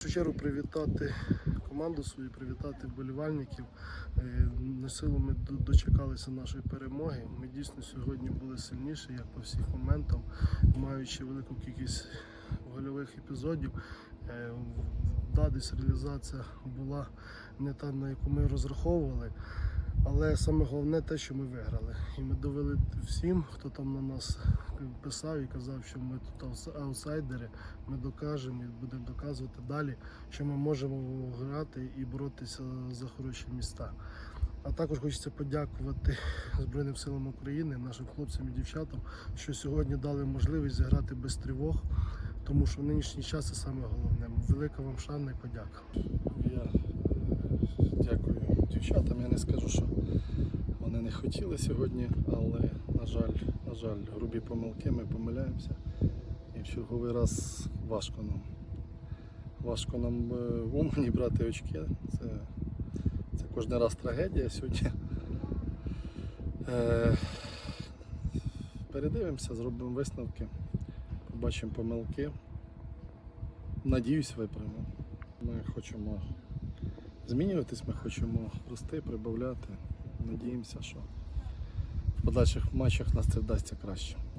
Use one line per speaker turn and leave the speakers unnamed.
Першу чергу привітати команду свою, привітати вболівальників. Е, На ми дочекалися нашої перемоги. Ми дійсно сьогодні були сильніші, як по всіх моментам, маючи велику кількість гольових епізодів. Е, Да, десь реалізація була не та, на яку ми розраховували. Але саме головне те, що ми виграли. І ми довели всім, хто там на нас писав і казав, що ми тут аутсайдери, ми докажемо і будемо доказувати далі, що ми можемо грати і боротися за хороші міста. А також хочеться подякувати Збройним силам України, нашим хлопцям і дівчатам, що сьогодні дали можливість зіграти без тривог, тому що в нинішній час це саме головне. Велика вам шана і подяка.
Дівчатам. Я не скажу, що вони не хотіли сьогодні, але, на жаль, на жаль, грубі помилки, ми помиляємося. І в черговий раз важко нам. Важко нам е, в Умані брати очки. Це, це кожен раз трагедія сьогодні. Е, передивимося, зробимо висновки, побачимо помилки. Надіюсь, виправимо. Ми хочемо змінюватись, ми хочемо рости, прибавляти. Надіємося, що в подальших матчах нас це вдасться краще.